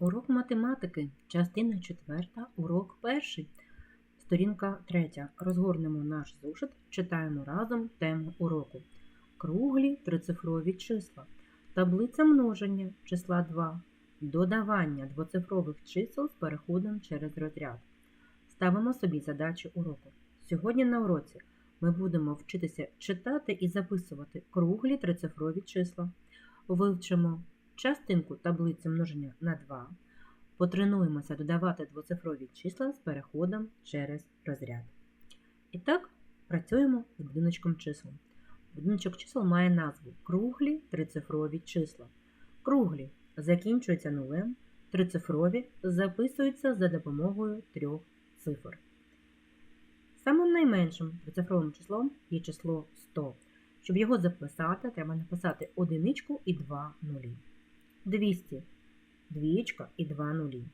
Урок математики, частина 4, урок 1, сторінка 3. Розгорнемо наш зошит, читаємо разом тему уроку. Круглі трицифрові числа, таблиця множення числа 2, додавання двоцифрових чисел з переходом через розряд. Ставимо собі задачі уроку. Сьогодні на уроці ми будемо вчитися читати і записувати круглі трицифрові числа. Вивчимо частинку таблиці множення на 2. Потренуємося додавати двоцифрові числа з переходом через розряд. І так, працюємо з будиночком чисел. Будиночок чисел має назву круглі трицифрові числа. Круглі закінчуються нулем, трицифрові записуються за допомогою трьох цифр. Самим найменшим трицифровим числом є число 100. Щоб його записати, треба написати одиничку і два нулі. 200 двієчка і 2 нулі.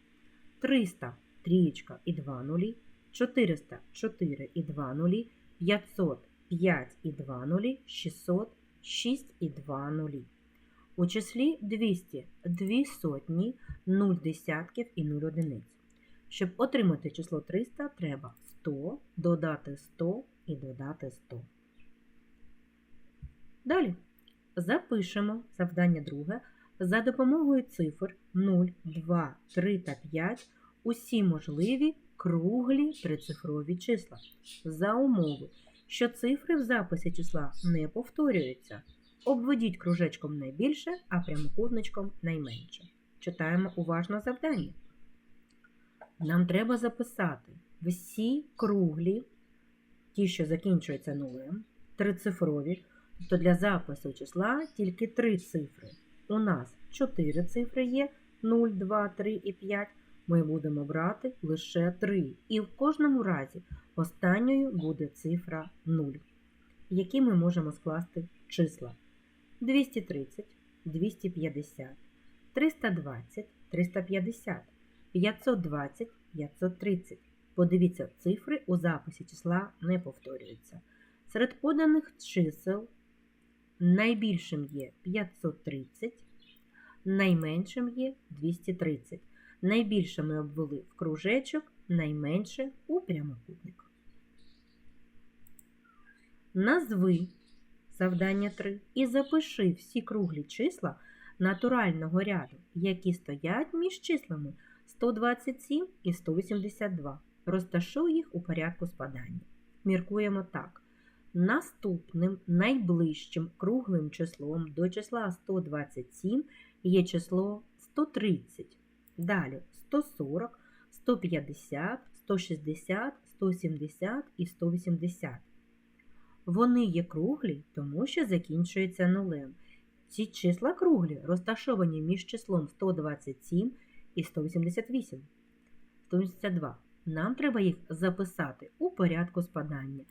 300 трієчка і 2 нулі. 400 4 і 2 нулі. 500 5 і 2 нулі. 600 6 і 2 нулі. У числі 200 2 сотні, 0 десятків і 0 одиниць. Щоб отримати число 300, треба 100, додати 100 і додати 100. Далі запишемо завдання друге за допомогою цифр 0, 2, 3 та 5 усі можливі круглі трицифрові числа за умови, що цифри в записі числа не повторюються. Обведіть кружечком найбільше, а прямокутничком найменше. Читаємо уважно завдання. Нам треба записати всі круглі, ті, що закінчуються нулем, трицифрові, тобто для запису числа тільки три цифри. У нас 4 цифри є 0, 2, 3 і 5. Ми будемо брати лише 3. І в кожному разі останньою буде цифра 0, які ми можемо скласти числа 230, 250, 320, 350, 520, 530. Подивіться, цифри у записі числа не повторюються. Серед поданих чисел найбільшим є 530, найменшим є 230. Найбільше ми обвели в кружечок, найменше у прямокутник. Назви завдання 3 і запиши всі круглі числа натурального ряду, які стоять між числами 127 і 182. Розташуй їх у порядку спадання. Міркуємо так. Наступним найближчим круглим числом до числа 127 є число 130. Далі 140, 150, 160, 170 і 180. Вони є круглі, тому що закінчуються нулем. Ці числа круглі розташовані між числом 127 і 188. 182. Нам треба їх записати у порядку спадання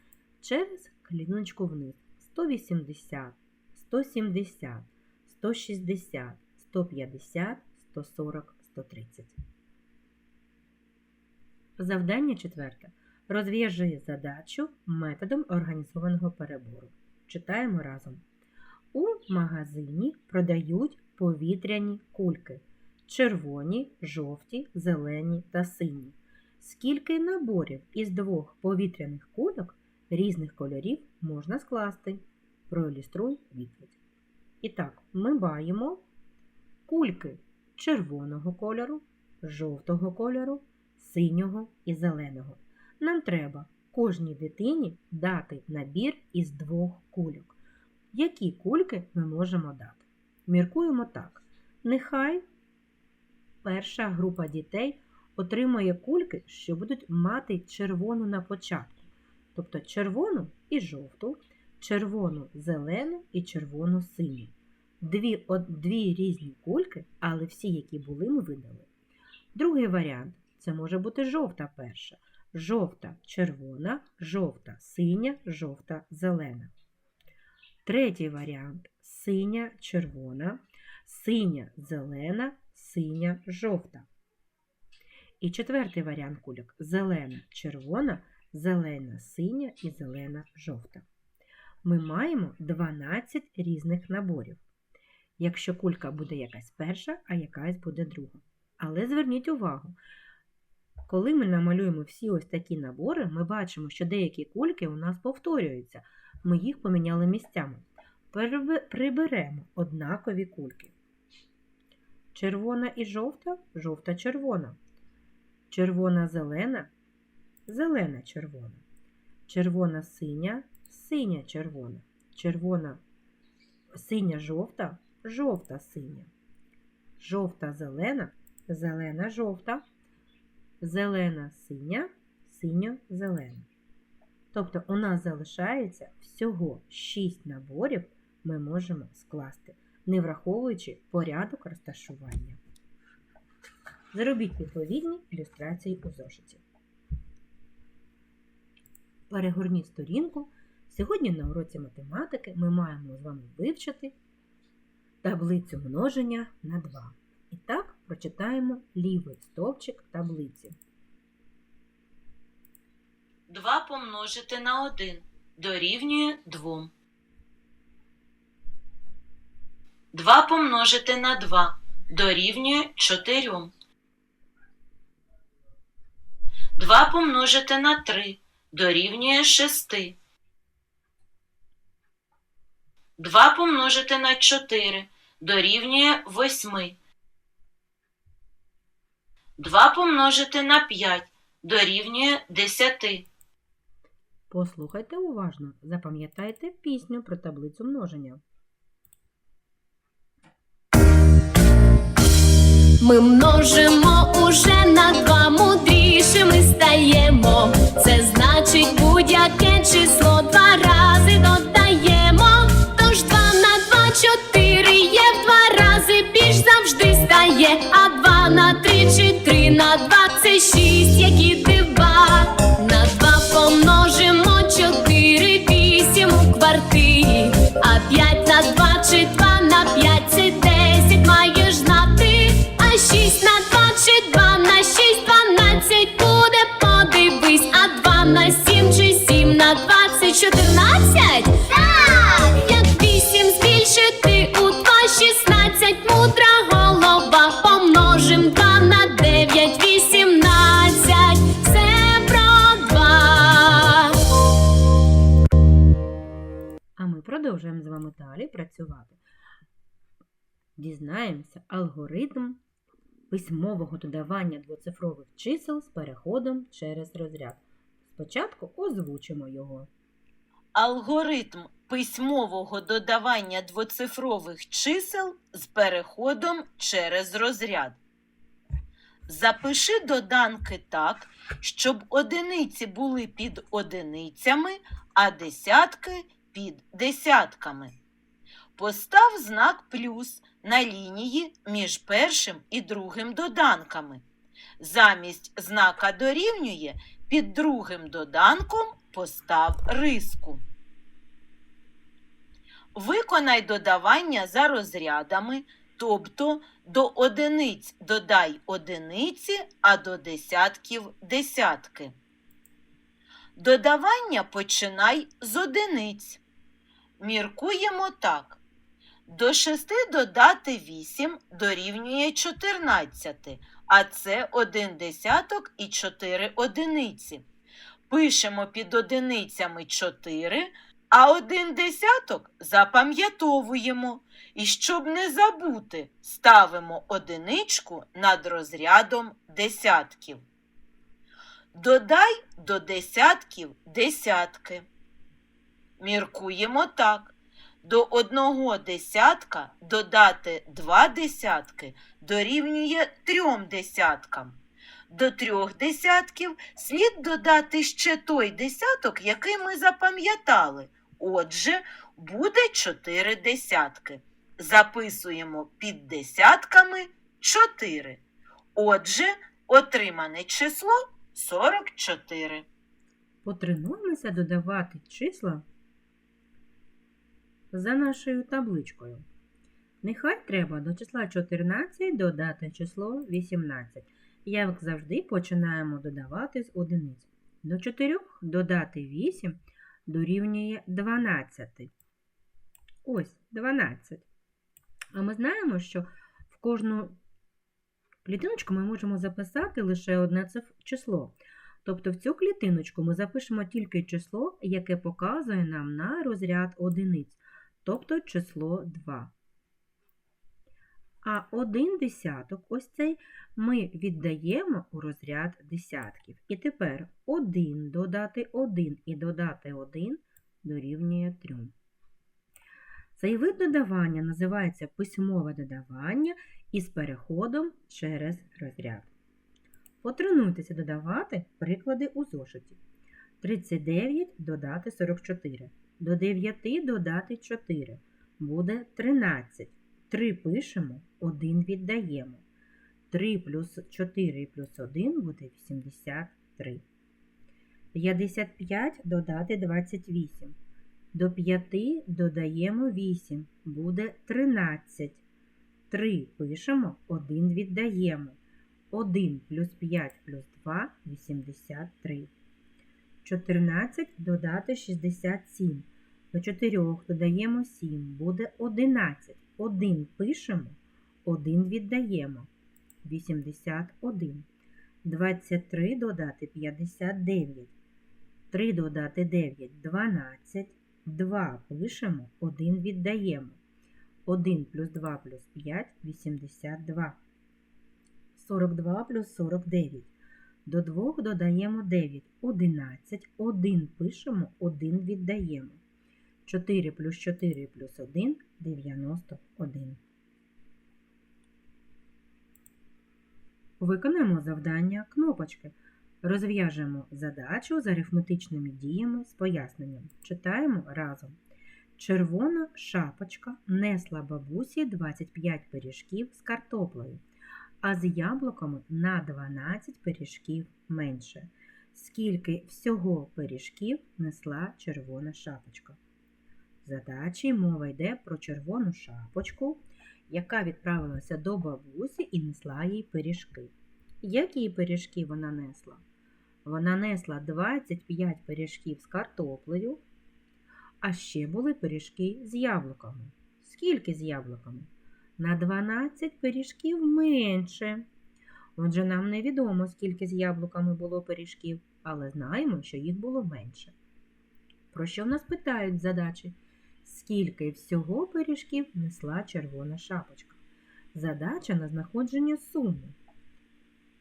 через кліночку вниз 180, 170, 160, 150, 140, 130. Завдання четверте. Розв'яжи задачу методом організованого перебору. Читаємо разом. У магазині продають повітряні кульки. Червоні, жовті, зелені та сині. Скільки наборів із двох повітряних кульок різних кольорів можна скласти. Проілюструй відповідь. І так, ми маємо кульки червоного кольору, жовтого кольору, синього і зеленого. Нам треба кожній дитині дати набір із двох кульок. Які кульки ми можемо дати? Міркуємо так. Нехай перша група дітей отримує кульки, що будуть мати червону на початку тобто червону і жовту, червону зелену і червону синю. Дві, дві різні кульки, але всі, які були, ми видали. Другий варіант це може бути жовта перша. Жовта червона, жовта синя, жовта зелена. Третій варіант синя червона, синя зелена, синя жовта. І четвертий варіант кульок зелена червона, зелена синя і зелена жовта. Ми маємо 12 різних наборів. Якщо кулька буде якась перша, а якась буде друга. Але зверніть увагу, коли ми намалюємо всі ось такі набори, ми бачимо, що деякі кульки у нас повторюються. Ми їх поміняли місцями. Приберемо однакові кульки. Червона і жовта, жовта червона. Зелена, червона. Червона синя, синя червона. Червона синя жовта, жовта синя. Жовта зелена, зелена жовта. Зелена синя, синьо зелена. Тобто у нас залишається всього 6 наборів ми можемо скласти, не враховуючи порядок розташування. Зробіть відповідні ілюстрації у зошиті. Перегорніть сторінку. Сьогодні на уроці математики ми маємо з вами вивчити таблицю множення на 2. І так прочитаємо лівий стовпчик таблиці. 2 помножити на 1 дорівнює 2. 2 помножити на 2 дорівнює 4. 2 помножити на 3 дорівнює 6. 2 помножити на 4 дорівнює 8. 2 помножити на 5 дорівнює 10. Послухайте уважно, запам'ятайте пісню про таблицю множення. Ми множимо уже на два мудрішими стаємо. Це значить будь-яке число два рази додаємо. Тож два на два чотири є в два рази більш завжди стає. А два на три чи три на два це шість, які продовжуємо з вами далі працювати. Дізнаємося алгоритм письмового додавання двоцифрових чисел з переходом через розряд. Спочатку озвучимо його. Алгоритм письмового додавання двоцифрових чисел з переходом через розряд. Запиши доданки так, щоб одиниці були під одиницями, а десятки під десятками. Постав знак плюс на лінії між першим і другим доданками. Замість знака дорівнює під другим доданком постав риску. Виконай додавання за розрядами, тобто до одиниць додай одиниці, а до десятків десятки. Додавання починай з одиниць. Міркуємо так. До 6 додати 8 дорівнює 14, а це 1 десяток і 4 одиниці. Пишемо під одиницями 4, а один десяток запам'ятовуємо. І щоб не забути, ставимо одиничку над розрядом десятків. Додай до десятків десятки. Міркуємо так. До одного десятка додати два десятки дорівнює трьом десяткам. До трьох десятків слід додати ще той десяток, який ми запам'ятали. Отже, буде чотири десятки. Записуємо під десятками 4. Отже, отримане число 44. Потренуємося додавати числа за нашою табличкою. Нехай треба до числа 14 додати число 18. Як завжди, починаємо додавати з одиниць. До 4 додати 8 дорівнює 12. Ось 12. А ми знаємо, що в кожну клітиночку ми можемо записати лише одне число. Тобто в цю клітиночку ми запишемо тільки число, яке показує нам на розряд одиниць, тобто число 2. А один десяток, ось цей, ми віддаємо у розряд десятків. І тепер 1 додати 1 і додати 1 дорівнює 3. Цей вид додавання називається письмове додавання із переходом через розряд. Потренуйтеся додавати приклади у зошиті. 39 додати 44. До 9 додати 4. Буде 13. 3 пишемо, 1 віддаємо. 3 плюс 4 плюс 1 буде 83. 55 додати 28. До 5 додаємо 8. Буде 13. 3 пишемо, 1 віддаємо. 1 плюс 5 плюс 2 – 83. 14 додати 67. До 4 додаємо 7, буде 11. 1 пишемо, 1 віддаємо. 81. 23 додати 59. 3 додати 9 – 12. 2 пишемо, 1 віддаємо. 1 плюс 2 плюс 5 – 82. 42 плюс 49. До 2 додаємо 9, 11, 1 пишемо, 1 віддаємо. 4 плюс 4 плюс 1 – 91. Виконаємо завдання кнопочки. Розв'яжемо задачу з арифметичними діями з поясненням. Читаємо разом. Червона шапочка несла бабусі 25 пиріжків з картоплею а з яблуками на 12 пиріжків менше. Скільки всього пиріжків несла червона шапочка? В задачі мова йде про червону шапочку, яка відправилася до бабусі і несла їй пиріжки. Які пиріжки вона несла? Вона несла 25 пиріжків з картоплею, а ще були пиріжки з яблуками. Скільки з яблуками? На 12 пиріжків менше. Отже, нам невідомо, скільки з яблуками було пиріжків, але знаємо, що їх було менше. Про що в нас питають задачі? Скільки всього пиріжків несла червона шапочка? Задача на знаходження суми.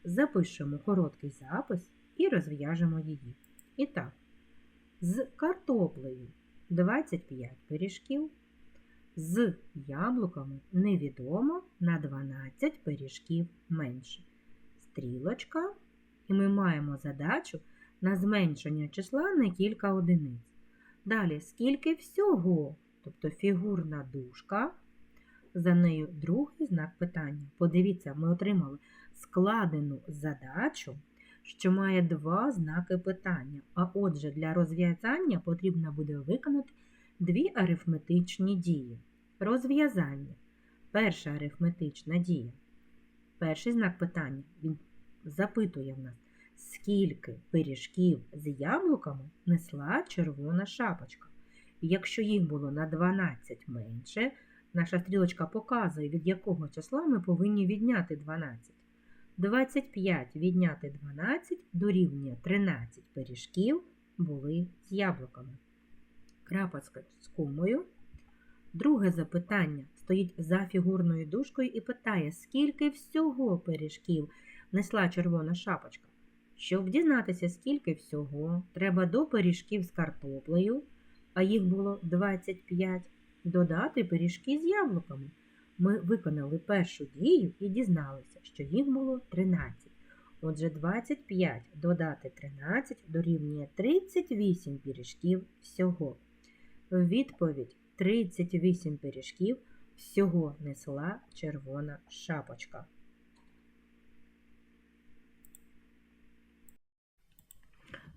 Запишемо короткий запис і розв'яжемо її. І так, з картоплею 25 пиріжків. З яблуками невідомо на 12 пиріжків менше. Стрілочка, і ми маємо задачу на зменшення числа на кілька одиниць. Далі, скільки всього, тобто фігурна дужка, за нею другий знак питання. Подивіться, ми отримали складену задачу, що має два знаки питання. А отже, для розв'язання потрібно буде виконати дві арифметичні дії. Розв'язання. Перша арифметична дія. Перший знак питання він запитує в нас, скільки пиріжків з яблуками несла червона шапочка. Якщо їх було на 12 менше, наша стрілочка показує, від якого числа ми повинні відняти 12. 25 відняти 12 дорівнює 13 пиріжків були з яблуками крапочка з комою. Друге запитання стоїть за фігурною дужкою і питає, скільки всього пиріжків несла червона шапочка. Щоб дізнатися, скільки всього, треба до пиріжків з картоплею, а їх було 25, додати пиріжки з яблуками. Ми виконали першу дію і дізналися, що їх було 13. Отже, 25 додати 13 дорівнює 38 пиріжків всього. Відповідь 38 пиріжків всього несла червона шапочка.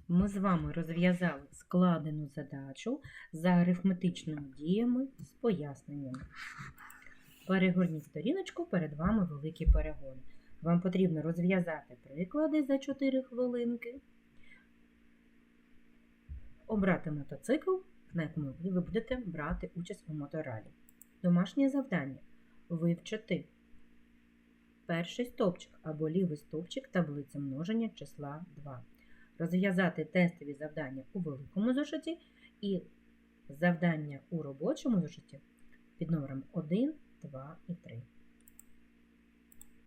Ми з вами розв'язали складену задачу за арифметичними діями з поясненнями. Перегорніть сторіночку, перед вами великі перегони. Вам потрібно розв'язати приклади за 4 хвилинки, обрати мотоцикл на якому ви будете брати участь у моторалі. Домашнє завдання вивчити перший стовпчик або лівий стовпчик таблиці множення числа 2. Розв'язати тестові завдання у великому зошиті і завдання у робочому зошиті під номером 1, 2 і 3.